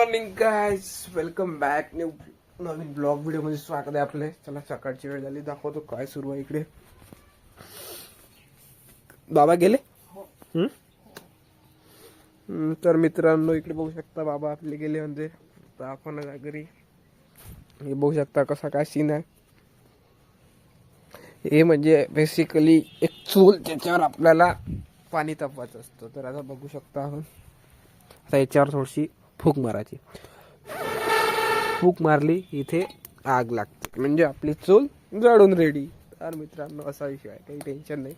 Morning guys welcome back new नवीन blog व्हिडिओमध्ये स्वागत आहे आपले. चला सकाळची वेळ झाली. दाखवतो काय सुरू आहे इकडे. बाबा गेले? हम्म? हम्म, तर मित्रांनो इकडे बघू शकता बाबा आपले गेले म्हणजे. तर आपण घरी. हे बघू शकता कसा काय सीन आहे. हे म्हणजे बेसिकली एक चूल त्याच्यावर आपल्याला पाणी तापवायचं असतं. तर आता बघू शकता आपण. आता याच्यावर थोडीशी फूक मारायची. फूक मारली इथे आग लागते. म्हणजे आपली चूल जळून रेडी. तर मित्रांनो असा विषय आहे. काही टेन्शन नाही.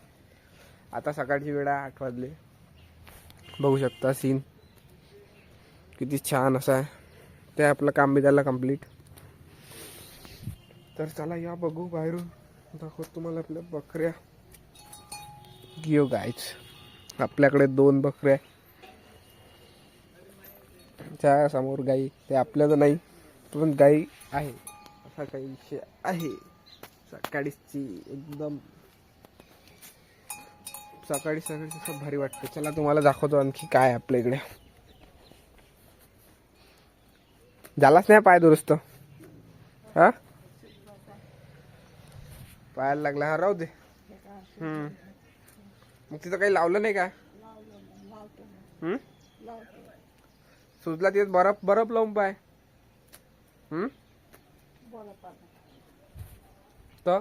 आता सकाळची वेळ आहे आठ वाजले. बघू शकता सीन किती छान असा आहे. ते आपलं काम बी झालं कंप्लीट तर चला या बघू बाहेरून. दाखवत तुम्हाला आपल्या बकऱ्या. घेऊ गायच आपल्याकडे दोन बकऱ्या त्या समोर गाई ते आपल्याला नाही पण गाई आहे. असा काही विषय आहे. सकाळीची एकदम सकाळी सकाळी असं भारी वाटतं. चला तुम्हाला दाखवतो आणखी काय आहे आपल्या इकडे. झालाच नाही पाय दुरुस्त? हा? पायाला लागला हा राहू दे. हम्म. मग तिथं काही लावलं नाही का? हम्म? सुजला तिथे बरफ बरफ लावून पाय. हम्म? तर?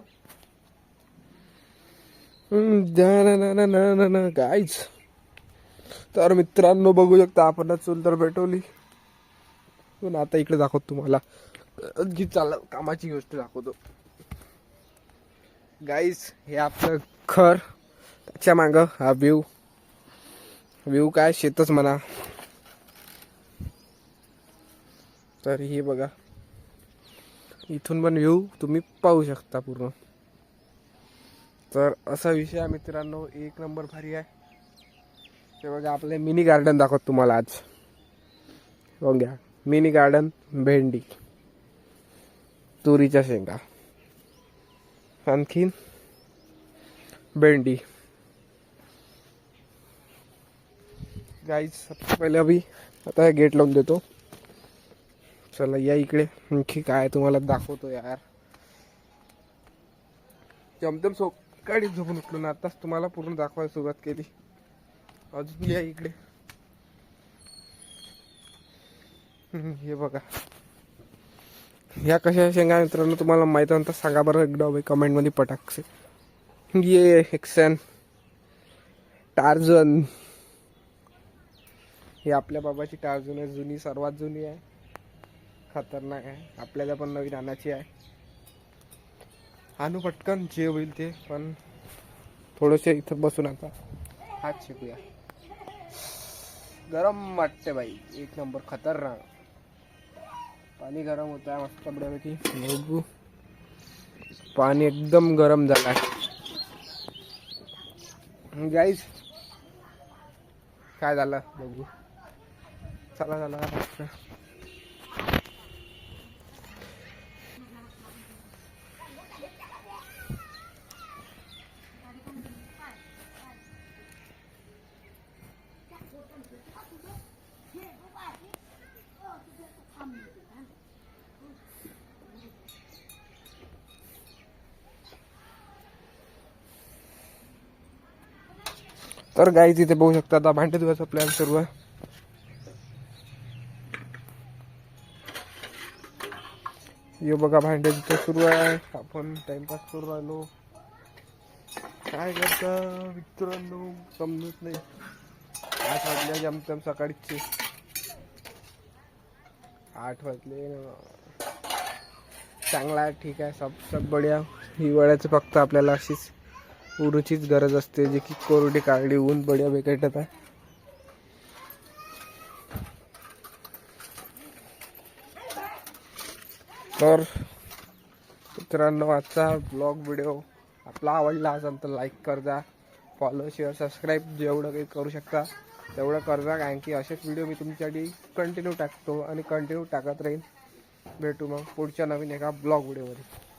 तर मित्रांनो बघू शकता आपण चूल तर पेटवली. पण आता इकडे दाखवतो तुम्हाला. जी चाल कामाची गोष्ट दाखवतो. गाईस हे आपलं घर. त्याच्या माग हा व्ह्यू व्ह्यू काय? शेतच म्हणा. तर हे बघा. इथून पण व्ह्यू तुम्ही पाहू शकता पूर्ण. तर असा विषय आहे मित्रांनो एक नंबर भारी आहे. ते बघा आपले मिनी गार्डन दाखवत तुम्हाला आज. बघा मिनी गार्डन भेंडी तुरीच्या शेंगा. आणखीन भेंडी. गाईज सबसे पहिले अभी आता हे गेट लावून देतो. चला या इकडे. आणखी काय तुम्हाला दाखवतो यार. जमजम सकाळी झोपून उठलो ना आताच तुम्हाला पूर्ण दाखवायला सुरुवात केली. अजून या इकडे. हे बघा. या कशा शेंगा मित्रांनो तुम्हाला माहीत आहे सांगा बरं एकदा कमेंटमध्ये पटाकसे. ये हेक्सन टार्झन हे आपल्या बाबाची टार्झन आहे जुनी सर्वात जुनी आहे. खतरनाक आहे. आपल्याला पण नवीन आणायची आहे. आणू पटकन जे होईल ते पण थोडंसे इथं बसून आता. हात शिकूया. गरम वाटते बाई. एक नंबर खतरनाक. पाणी गरम होत आहे मस्त बड्यापैकी बघू. पाणी एकदम गरम झालं गाईज काय झालं? बघू. चला चला तर गाई तिथे बघू शकता आता भांडे धुवायचा प्लॅन सुरू आहे. यो बघा भांडे तिथे सुरू आहे. आपण टाइमपास करू राहिलो. काय करता मित्रांनो? समजत नाही. आठ वाजले जमतम सकाळीचे. आठ वाजले चांगला आहे ठीक आहे. सब सब बढिया. हिवाळ्याचं फक्त आपल्याला अशीच उरूचीच गरज असते जे की कोरडी कागडी ऊन बढिया भेटत आहे तर मित्रांनो आजचा ब्लॉग व्हिडिओ आपला आवडला असेल तर लाईक करजा फॉलो शेअर सबस्क्राईब जेवढं काही करू शकता तेवढं करजा कारण की असेच व्हिडिओ मी तुमच्यासाठी कंटिन्यू टाकतो आणि कंटिन्यू टाकत राहीन. भेटू मग पुढच्या नवीन एका ब्लॉग व्हिडिओमध्ये